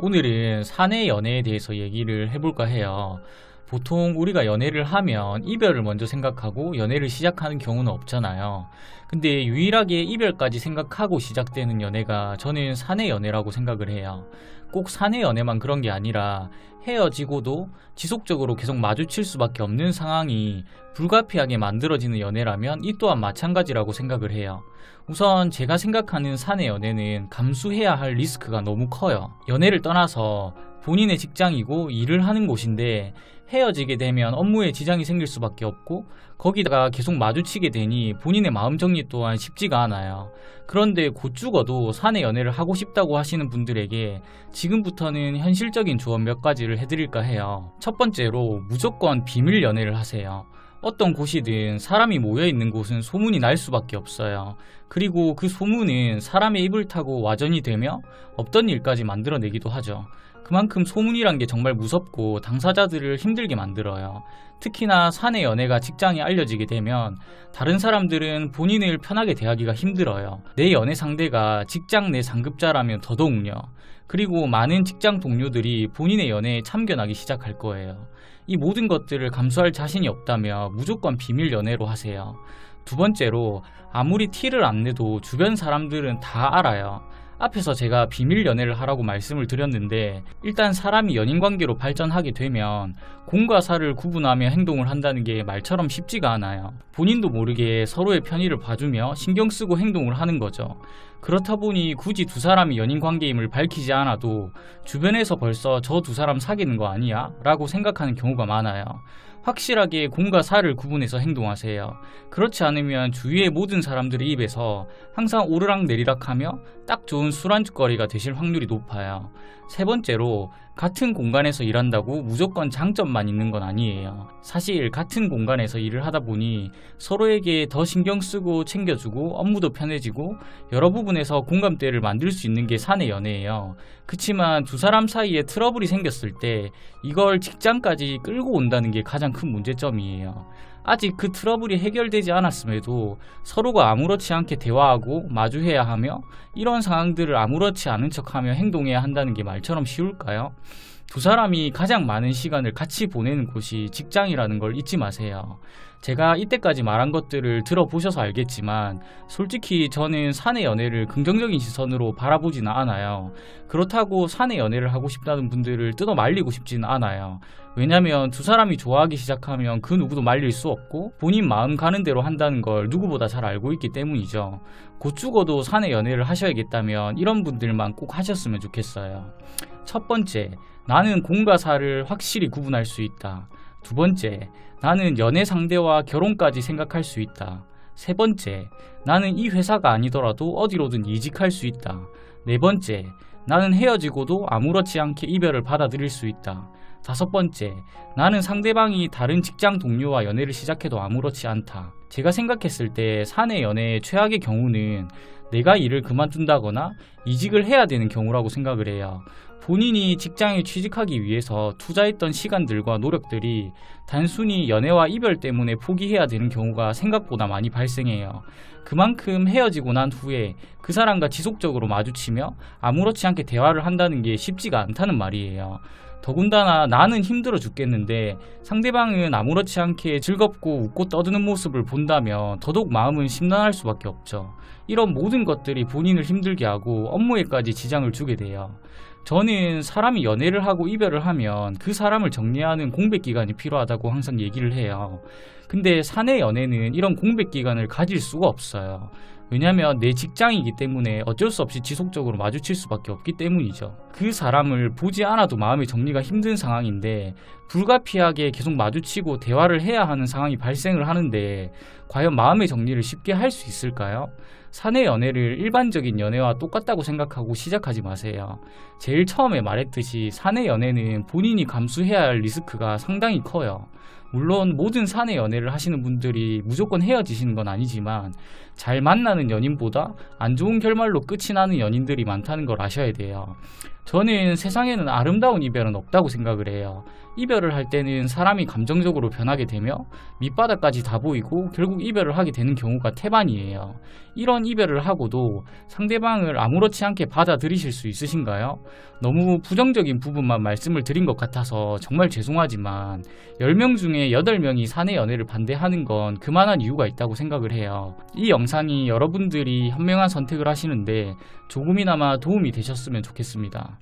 오늘은 사내 연애에 대해서 얘기를 해볼까 해요. 보통 우리가 연애를 하면 이별을 먼저 생각하고 연애를 시작하는 경우는 없잖아요. 근데 유일하게 이별까지 생각하고 시작되는 연애가 저는 사내 연애라고 생각을 해요. 꼭 사내 연애만 그런 게 아니라 헤어지고도 지속적으로 계속 마주칠 수밖에 없는 상황이 불가피하게 만들어지는 연애라면 이 또한 마찬가지라고 생각을 해요. 우선 제가 생각하는 사내 연애는 감수해야 할 리스크가 너무 커요. 연애를 떠나서 본인의 직장이고 일을 하는 곳인데 헤어지게 되면 업무에 지장이 생길 수밖에 없고 거기다가 계속 마주치게 되니 본인의 마음 정리 또한 쉽지가 않아요. 그런데 곧 죽어도 사내 연애를 하고 싶다고 하시는 분들에게 지금부터는 현실적인 조언 몇 가지를 해드릴까 해요. 첫 번째로 무조건 비밀 연애를 하세요. 어떤 곳이든 사람이 모여 있는 곳은 소문이 날 수밖에 없어요. 그리고 그 소문은 사람의 입을 타고 와전이 되며 없던 일까지 만들어내기도 하죠. 그만큼 소문이란 게 정말 무섭고 당사자들을 힘들게 만들어요. 특히나 사내 연애가 직장에 알려지게 되면 다른 사람들은 본인을 편하게 대하기가 힘들어요. 내 연애 상대가 직장 내 상급자라면 더더욱요. 그리고 많은 직장 동료들이 본인의 연애에 참견하기 시작할 거예요. 이 모든 것들을 감수할 자신이 없다면 무조건 비밀 연애로 하세요. 두 번째로 아무리 티를 안 내도 주변 사람들은 다 알아요. 앞에서 제가 비밀 연애를 하라고 말씀을 드렸는데 일단 사람이 연인 관계로 발전하게 되면 공과 사를 구분하며 행동을 한다는 게 말처럼 쉽지가 않아요. 본인도 모르게 서로의 편의를 봐주며 신경 쓰고 행동을 하는 거죠. 그렇다 보니 굳이 두 사람이 연인 관계임을 밝히지 않아도 주변에서 벌써 저 두 사람 사귀는 거 아니야? 라고 생각하는 경우가 많아요. 확실하게 공과 사를 구분해서 행동하세요. 그렇지 않으면 주위의 모든 사람들의 입에서 항상 오르락 내리락 하며 딱 좋은 술안주거리가 되실 확률이 높아요. 세 번째로 같은 공간에서 일한다고 무조건 장점만 있는 건 아니에요. 사실 같은 공간에서 일을 하다 보니 서로에게 더 신경 쓰고 챙겨주고 업무도 편해지고 여러 부분에서 공감대를 만들 수 있는 게 사내 연애예요. 그치만 두 사람 사이에 트러블이 생겼을 때 이걸 직장까지 끌고 온다는 게 가장 큰 문제점이에요. 아직 그 트러블이 해결되지 않았음에도 서로가 아무렇지 않게 대화하고 마주해야 하며 이런 상황들을 아무렇지 않은 척하며 행동해야 한다는 게 말처럼 쉬울까요? 두 사람이 가장 많은 시간을 같이 보내는 곳이 직장이라는 걸 잊지 마세요. 제가 이때까지 말한 것들을 들어보셔서 알겠지만 솔직히 저는 사내 연애를 긍정적인 시선으로 바라보지는 않아요. 그렇다고 사내 연애를 하고 싶다는 분들을 뜯어 말리고 싶지는 않아요. 왜냐면 두 사람이 좋아하기 시작하면 그 누구도 말릴 수 없고 본인 마음 가는 대로 한다는 걸 누구보다 잘 알고 있기 때문이죠. 곧 죽어도 사내 연애를 하셔야겠다면 이런 분들만 꼭 하셨으면 좋겠어요. 첫 번째, 나는 공과 사를 확실히 구분할 수 있다. 두 번째, 나는 연애 상대와 결혼까지 생각할 수 있다. 세 번째, 나는 이 회사가 아니더라도 어디로든 이직할 수 있다. 네 번째, 나는 헤어지고도 아무렇지 않게 이별을 받아들일 수 있다. 다섯 번째, 나는 상대방이 다른 직장 동료와 연애를 시작해도 아무렇지 않다. 제가 생각했을 때 사내 연애의 최악의 경우는 내가 일을 그만둔다거나 이직을 해야 되는 경우라고 생각을 해요. 본인이 직장에 취직하기 위해서 투자했던 시간들과 노력들이 단순히 연애와 이별 때문에 포기해야 되는 경우가 생각보다 많이 발생해요. 그만큼 헤어지고 난 후에 그 사람과 지속적으로 마주치며 아무렇지 않게 대화를 한다는 게 쉽지가 않다는 말이에요. 더군다나 나는 힘들어 죽겠는데 상대방은 아무렇지 않게 즐겁고 웃고 떠드는 모습을 본다면 더더욱 마음은 심란할 수밖에 없죠. 이런 모든 것들이 본인을 힘들게 하고 업무에까지 지장을 주게 돼요. 저는 사람이 연애를 하고 이별을 하면 그 사람을 정리하는 공백 기간이 필요하다고 항상 얘기를 해요. 근데 사내 연애는 이런 공백 기간을 가질 수가 없어요. 왜냐면 내 직장이기 때문에 어쩔 수 없이 지속적으로 마주칠 수밖에 없기 때문이죠. 그 사람을 보지 않아도 마음의 정리가 힘든 상황인데 불가피하게 계속 마주치고 대화를 해야 하는 상황이 발생을 하는데 과연 마음의 정리를 쉽게 할 수 있을까요? 사내 연애를 일반적인 연애와 똑같다고 생각하고 시작하지 마세요. 제일 처음에 말했듯이 사내 연애는 본인이 감수해야 할 리스크가 상당히 커요. 물론 모든 사내 연애를 하시는 분들이 무조건 헤어지시는 건 아니지만 잘 만나는 연인보다 안 좋은 결말로 끝이 나는 연인들이 많다는 걸 아셔야 돼요. 저는 세상에는 아름다운 이별은 없다고 생각을 해요. 이별을 할 때는 사람이 감정적으로 변하게 되며 밑바닥까지 다 보이고 결국 이별을 하게 되는 경우가 태반이에요. 이런 이별을 하고도 상대방을 아무렇지 않게 받아들이실 수 있으신가요? 너무 부정적인 부분만 말씀을 드린 것 같아서 정말 죄송하지만 10명 중에 8명이 사내 연애를 반대하는 건 그만한 이유가 있다고 생각을 해요. 이 영상이 여러분들이 현명한 선택을 하시는데 조금이나마 도움이 되셨으면 좋겠습니다.